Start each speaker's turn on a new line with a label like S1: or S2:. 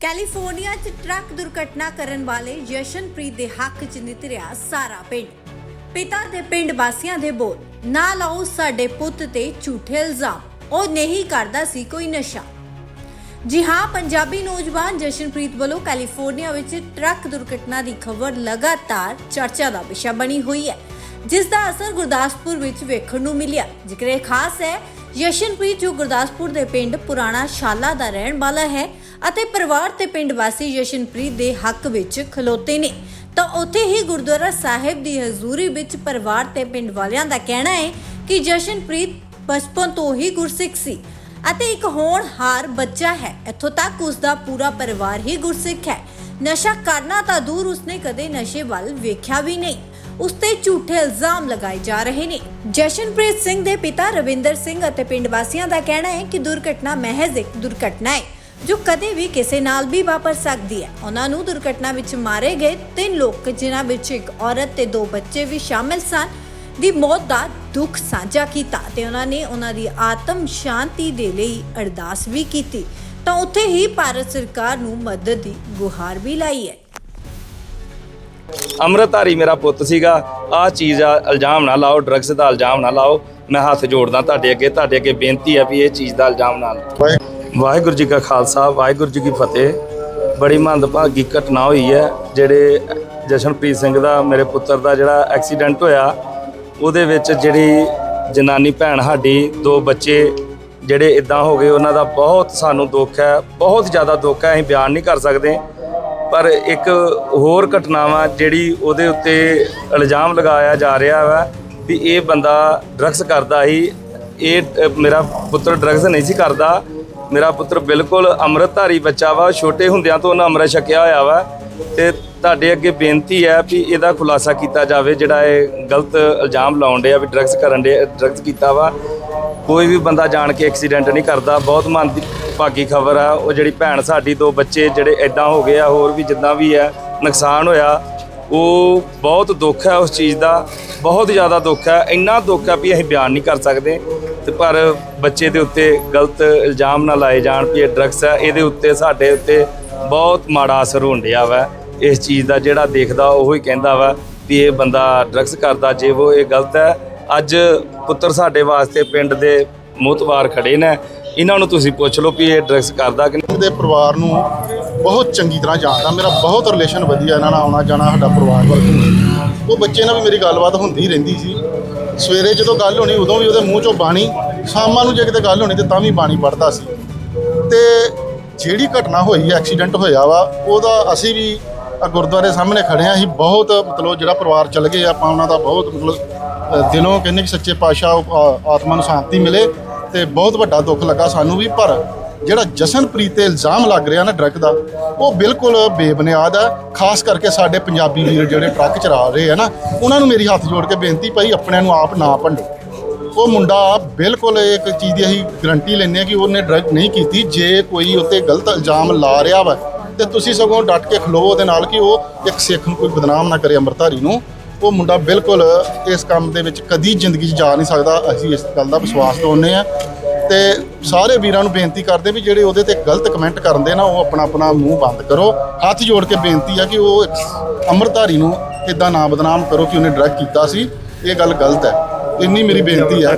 S1: California 'ਚ truck ਦੁਰਘਟਨਾ ਕਰਨ ਵਾਲੇ ਜਸ਼ਨਪ੍ਰੀਤ ਦੇ ਹੱਕ 'ਚ ਨਿਤਰਿਆ ਸਾਰਾ ਪਿੰਡ। ਪਿਤਾ ਦੇ ਪਿੰਡ ਵਾਸੀਆਂ ਦੇ ਬੋਲ, ਨਾ ਲਾਓ ਸਾਡੇ ਪੁੱਤ ਤੇ ਝੂਠੇ ਇਲਜ਼ਾਮ, ਉਹ ਨਹੀਂ ਕਰਦਾ ਸੀ ਕੋਈ ਨਸ਼ਾ। ਜੀ ਹਾਂ, ਪੰਜਾਬੀ ਨੌਜਵਾਨ ਜਸ਼ਨਪ੍ਰੀਤ ਵੱਲੋਂ ਕੈਲੀਫੋਰਨੀਆ ਵਿੱਚ ਟਰੱਕ ਦੁਰਘਟਨਾ ਦੀ ਖਬਰ ਲਗਾਤਾਰ ਚਰਚਾ ਦਾ ਵਿਸ਼ਾ ਬਣੀ ਹੋਈ ਹੈ, ਜਿਸ ਦਾ ਅਸਰ ਗੁਰਦਾਸਪੁਰ ਵਿੱਚ ਵੇਖਣ ਨੂੰ ਮਿਲਿਆ। ਜ਼ਿਕਰ ਇਹ ਖਾਸ ਹੈ ਜਸ਼ਨਪ੍ਰੀਤ ਜੋ ਗੁਰਦਾਸਪੁਰ ਦੇ ਪਿੰਡ ਪੁਰਾਣਾ ਸ਼ਾਲਾ ਦਾ ਰਹਿਣ ਵਾਲਾ ਹੈ ਅਤੇ ਪਰਿਵਾਰ ਤੇ ਪਿੰਡ ਵਾਸੀ ਜਸ਼ਨਪ੍ਰੀਤ ਦੇ ਹੱਕ ਵਿੱਚ ਖਲੋਤੇ ਨੇ। ਤਾਂ ਉੱਥੇ ਹੀ ਗੁਰਦੁਆਰਾ ਸਾਹਿਬ ਦੀ ਹਜ਼ੂਰੀ ਵਿੱਚ ਪਰਿਵਾਰ ਤੇ ਪਿੰਡ ਵਾਲਿਆਂ ਦਾ ਕਹਿਣਾ ਹੈ ਕਿ ਜਸ਼ਨਪ੍ਰੀਤ ਬਚਪਨ ਤੋਂ ਹੀ ਗੁਰਸਿੱਖ ਸੀ ਅਤੇ ਇੱਕ ਹੋਣਹਾਰ ਬੱਚਾ ਹੈ। ਇੱਥੋਂ ਤੱਕ ਉਸ ਦਾ ਪੂਰਾ ਪਰਿਵਾਰ ਹੀ ਗੁਰਸਿੱਖ ਹੈ। ਨਸ਼ਾ ਕਰਨਾ ਤਾਂ ਦੂਰ ਉਸਨੇ ਕਦੇ ਨਸ਼ੇ ਵੱਲ ਵੇਖਿਆ ਵੀ ਨਹੀਂ। ਉਸ ਤੇ ਝੂਠੇ ਇਲਜ਼ਾਮ ਲਗਾਏ ਜਾ ਰਹੇ ਨੇ। ਜਸ਼ਨਪ੍ਰੀਤ ਸਿੰਘ ਦੇ ਪਿਤਾ ਰਵਿੰਦਰ ਸਿੰਘ ਅਤੇ ਪਿੰਡ ਵਾਸੀਆਂ ਦਾ ਕਹਿਣਾ ਹੈ ਕਿ ਦੁਰਘਟਨਾ ਮਹਿਜ਼ ਇੱਕ ਦੁਰਘਟਨਾ ਹੈ, ਜੋ ਕਦੇ ਵੀ ਕਿਸੇ ਨਾਲ ਵੀ ਵਾਪਰ ਸਕਦੀ ਹੈ। ਉਹਨਾਂ ਨੂੰ ਦੁਰਘਟਨਾ ਵਿੱਚ ਮਾਰੇ ਗਏ ਤਿੰਨ ਲੋਕ, ਜਿਨ੍ਹਾਂ ਵਿੱਚ ਇੱਕ ਔਰਤ ਤੇ ਦੋ ਬੱਚੇ ਵੀ ਸ਼ਾਮਿਲ ਸਨ, ਦੀ ਮੌਤ ਦਾ ਦੁੱਖ ਸਾਂਝਾ ਕੀਤਾ ਤੇ ਉਹਨਾਂ ਨੇ ਉਹਨਾਂ ਦੀ ਆਤਮ ਸ਼ਾਂਤੀ ਦੇ ਲਈ ਅਰਦਾਸ ਵੀ ਕੀਤੀ। ਤਾਂ ਉੱਥੇ ਹੀ ਭਾਰਤ ਸਰਕਾਰ ਨੂੰ ਮਦਦ ਦੀ ਗੁਹਾਰ ਵੀ ਲਾਈ ਹੈ।
S2: ਅੰਮ੍ਰਿਤਧਾਰੀ ਮੇਰਾ ਪੁੱਤ ਸੀਗਾ, ਆਹ ਚੀਜ਼ ਆ, ਇਲਜ਼ਾਮ ਨਾ ਲਾਓ ਡਰੱਗਸ ਦਾ ਇਲਜ਼ਾਮ ਨਾ ਲਾਓ, ਮੈਂ ਹੱਥ ਜੋੜਦਾ ਤੁਹਾਡੇ ਅੱਗੇ ਤੁਹਾਡੇ ਅੱਗੇ ਬੇਨਤੀ ਹੈ ਵੀ ਇਹ ਚੀਜ਼ ਦਾ ਇਲਜ਼ਾਮ ਨਾ ਲਾਓ। ਵਾਹਿਗੁਰੂ ਜੀ ਕਾ ਖਾਲਸਾ, ਵਾਹਿਗੁਰੂ ਜੀ ਕੀ ਫਤਿਹ। ਬੜੀ ਮੰਦਭਾਗੀ ਘਟਨਾ ਹੋਈ ਹੈ, ਜਿਹੜੇ ਜਸ਼ਨਪ੍ਰੀਤ ਸਿੰਘ ਦਾ, ਮੇਰੇ ਪੁੱਤਰ ਦਾ ਜਿਹੜਾ ਐਕਸੀਡੈਂਟ ਹੋਇਆ, ਉਹਦੇ ਵਿੱਚ ਜਿਹੜੀ ਜਨਾਨੀ ਭੈਣ ਸਾਡੀ, ਦੋ ਬੱਚੇ ਜਿਹੜੇ ਇਦਾਂ ਹੋ ਗਏ, ਉਹਨਾਂ ਦਾ ਬਹੁਤ ਸਾਨੂੰ ਦੁੱਖ ਹੈ, ਬਹੁਤ ਜ਼ਿਆਦਾ ਦੁੱਖ ਹੈ, ਅਸੀਂ ਬਿਆਨ ਨਹੀਂ ਕਰ ਸਕਦੇ। ਪਰ ਇੱਕ ਹੋਰ ਘਟਨਾ ਵਾ ਜਿਹੜੀ ਉਹਦੇ ਉੱਤੇ ਇਲਜ਼ਾਮ ਲਗਾਇਆ ਜਾ ਰਿਹਾ ਵਾ ਵੀ ਇਹ ਬੰਦਾ ਡਰੱਗਸ ਕਰਦਾ ਸੀ। ਇਹ ਮੇਰਾ ਪੁੱਤਰ ਡਰੱਗਸ ਨਹੀਂ ਸੀ ਕਰਦਾ। ਮੇਰਾ ਪੁੱਤਰ ਬਿਲਕੁਲ ਅੰਮ੍ਰਿਤਧਾਰੀ ਬੱਚਾ ਵਾ, ਛੋਟੇ ਹੁੰਦਿਆਂ ਤੋਂ ਉਹਨਾਂ ਅੰਮ੍ਰਿਤ ਛਕਿਆ ਹੋਇਆ ਵਾ। ਤੇ ਤੁਹਾਡੇ ਅੱਗੇ ਬੇਨਤੀ ਹੈ ਵੀ ਇਹਦਾ ਖੁਲਾਸਾ ਕੀਤਾ ਜਾਵੇ, ਜਿਹੜਾ ਇਹ ਗਲਤ ਇਲਜ਼ਾਮ ਲਾਉਣ ਡਿਆ ਵੀ ਡਰੱਗਸ ਕਰਨ ਦੇ ਡਰੱਗਸ ਕੀਤਾ ਵਾ। ਕੋਈ ਵੀ ਬੰਦਾ ਜਾਣ ਕੇ ਐਕਸੀਡੈਂਟ ਨਹੀਂ ਕਰਦਾ। ਬਹੁਤ ਮਨ ਦੀ ਭਾਗੀ ਖਬਰ ਆ, ਉਹ ਜਿਹੜੀ ਭੈਣ ਸਾਡੀ, ਦੋ ਬੱਚੇ ਜਿਹੜੇ ਐਦਾਂ ਹੋ ਗਏ ਆ, ਹੋਰ ਵੀ ਜਿੱਦਾਂ ਵੀ ਹੈ ਨੁਕਸਾਨ ਹੋਇਆ, ਉਹ ਬਹੁਤ ਦੁੱਖ ਹੈ ਉਸ ਚੀਜ਼ ਦਾ, ਬਹੁਤ ਜ਼ਿਆਦਾ ਦੁੱਖ ਹੈ ਇੰਨਾ ਦੁੱਖ ਹੈ ਵੀ ਅਸੀਂ ਬਿਆਨ ਨਹੀਂ ਕਰ ਸਕਦੇ, ਤੇ ਪਰ ਬੱਚੇ ਦੇ ਉੱਤੇ ਗਲਤ ਇਲਜ਼ਾਮ ਨਾ ਲਾਏ ਜਾਣ ਵੀ ਇਹ ਡਰੱਗਸ ਹੈ ਇਹਦੇ ਉੱਤੇ, ਸਾਡੇ ਉੱਤੇ ਬਹੁਤ ਮਾੜਾ ਅਸਰ ਹੋਣ ਡਿਆ ਵਾ, ਇਸ ਚੀਜ਼ ਦਾ ਜਿਹੜਾ ਦੇਖਦਾ ਉਹ ਹੀ ਕਹਿੰਦਾ ਵਾ ਵੀ ਇਹ ਬੰਦਾ ਡਰੱਗਸ ਕਰਦਾ, ਜੇ ਉਹ ਇਹ ਗਲਤ ਹੈ ਅੱਜ ਪੁੱਤਰ ਸਾਡੇ ਵਾਸਤੇ ਪਿੰਡ ਦੇ ਮੋਤਵਾਰ ਖੜੇ ਨੇ ਇਹਨਾਂ ਨੂੰ ਤੁਸੀਂ ਪੁੱਛ ਲਓ ਵੀ ਇਹ ਡਰੱਗਸ ਕਰਦਾ ਕਿ ਨਹੀਂ।
S3: ਦੇ ਪਰਿਵਾਰ ਨੂੰ ਬਹੁਤ ਚੰਗੀ ਤਰ੍ਹਾਂ ਜਾਣਦਾ। ਮੇਰਾ ਬਹੁਤ ਰਿਲੇਸ਼ਨ ਵਧੀਆ ਇਹਨਾਂ ਨਾਲ ਆਉਣਾ ਜਾਣਾ ਸਾਡਾ ਪਰਿਵਾਰ ਵਰਗ ਉਹ ਬੱਚੇ ਨਾਲ ਵੀ ਮੇਰੀ ਗੱਲਬਾਤ ਹੁੰਦੀ ਹੀ ਰਹਿੰਦੀ ਸੀ। ਸਵੇਰੇ ਜਦੋਂ ਗੱਲ ਹੋਣੀ ਉਦੋਂ ਵੀ ਉਹਦੇ ਮੂੰਹ ਚੋਂ ਬਾਣੀ ਸ਼ਾਮਾਂ ਨੂੰ ਜੇ ਕਿਤੇ ਗੱਲ ਹੋਣੀ ਤੇ ਤਾਂ ਵੀ ਬਾਣੀ ਪੜਦਾ ਸੀ। ਤੇ ਜਿਹੜੀ ਘਟਨਾ ਹੋਈ ਐਕਸੀਡੈਂਟ ਹੋਇਆ ਵਾ ਉਹਦਾ ਅਸੀਂ ਵੀ ਗੁਰਦੁਆਰੇ ਸਾਹਮਣੇ ਖੜੇ ਆ। ਅਸੀਂ ਬਹੁਤ ਮਤਲਬ ਜਿਹੜਾ ਪਰਿਵਾਰ ਚਲ ਗਏ ਆਪਾਂ ਉਹਨਾਂ ਦਾ ਬਹੁਤ ਮਤਲਬ ਦਿਲੋਂ ਕਹਿੰਦੇ ਕਿ ਸੱਚੇ ਪਾਤਸ਼ਾਹ ਉਹ, ਆਤਮਾ ਨੂੰ ਸ਼ਾਂਤੀ ਮਿਲੇ। ਤੇ ਬਹੁਤ ਵੱਡਾ ਦੁੱਖ ਲੱਗਾ ਸਾਨੂੰ ਵੀ, ਪਰ ਜਿਹੜਾ ਜਸ਼ਨਪ੍ਰੀਤ ਤੇ ਇਲਜ਼ਾਮ ਲੱਗ ਰਿਹਾ ਨਾ ਡਰੱਗ ਦਾ, ਉਹ ਬਿਲਕੁਲ ਬੇਬੁਨਿਆਦ ਹੈ। ਖਾਸ ਕਰਕੇ ਸਾਡੇ ਪੰਜਾਬੀ ਵੀਰ ਜਿਹੜੇ ਟਰੱਕ ਚਲਾ ਰਹੇ ਆ ਨਾ, ਉਹਨਾਂ ਨੂੰ ਮੇਰੀ ਹੱਥ ਜੋੜ ਕੇ ਬੇਨਤੀ ਭਾਈ, ਆਪਣਿਆਂ ਨੂੰ ਆਪ ਨਾ ਭੰਡੋ। ਉਹ ਮੁੰਡਾ ਬਿਲਕੁਲ ਇੱਕ ਚੀਜ਼ ਦੀ ਅਸੀਂ ਗਰੰਟੀ ਲੈਂਦੇ ਆ ਕਿ ਉਹਨੇ ਡਰੱਗ ਨਹੀਂ ਕੀਤੀ। ਜੇ ਕੋਈ ਉੱਤੇ ਗਲਤ ਇਲਜ਼ਾਮ ਲਾ ਰਿਹਾ ਵਾ, ਤੇ ਤੁਸੀਂ ਸਗੋਂ ਡਟ ਕੇ ਖਲੋ ਉਹਦੇ ਨਾਲ ਕਿ ਉਹ ਇੱਕ ਸਿੱਖ ਨੂੰ ਕੋਈ ਬਦਨਾਮ ਨਾ ਕਰੇ ਅੰਮ੍ਰਿਤਧਾਰੀ ਨੂੰ। ਉਹ ਮੁੰਡਾ ਬਿਲਕੁਲ ਇਸ ਕੰਮ ਦੇ ਵਿੱਚ ਕਦੀ ਜ਼ਿੰਦਗੀ 'ਚ ਜਾ ਨਹੀਂ ਸਕਦਾ, ਅਸੀਂ ਇਸ ਗੱਲ ਦਾ ਵਿਸ਼ਵਾਸ ਦਵਾਉਂਦੇ ਆ ਤੇ ਸਾਰੇ ਵੀਰਾਂ ਨੂੰ ਬੇਨਤੀ ਕਰਦੇ ਵੀ ਜਿਹੜੇ ਉਹਦੇ ਤੇ ਗਲਤ ਕਮੈਂਟ ਕਰਦੇ ਨਾ, ਉਹ ਆਪਣਾ ਆਪਣਾ ਮੂੰਹ ਬੰਦ ਕਰੋ। ਹੱਥ ਜੋੜ ਕੇ ਬੇਨਤੀ ਆ ਕਿ ਉਹ ਇੱਕ ਅੰਮ੍ਰਿਤਧਾਰੀ ਨੂੰ ਇਦਾਂ ਨਾ ਬਦਨਾਮ ਕਰੋ ਕਿ ਉਹਨੇ ਡਰੱਗ ਕੀਤਾ ਸੀ। ਇਹ ਗੱਲ ਗਲਤ ਹੈ। ਇੰਨੀ ਮੇਰੀ ਬੇਨਤੀ ਹੈ